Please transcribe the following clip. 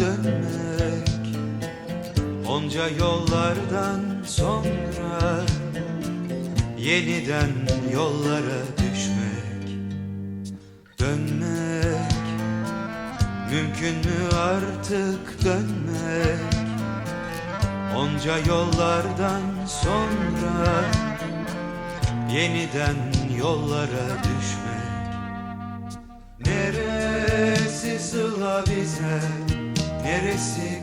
dönmek. Onca yollardan sonra Yeniden yollara düşmek. Dönmek. Mümkün mü artık dönmek. Onca yollardan sonra Yeniden yollara düşmek bize Neresi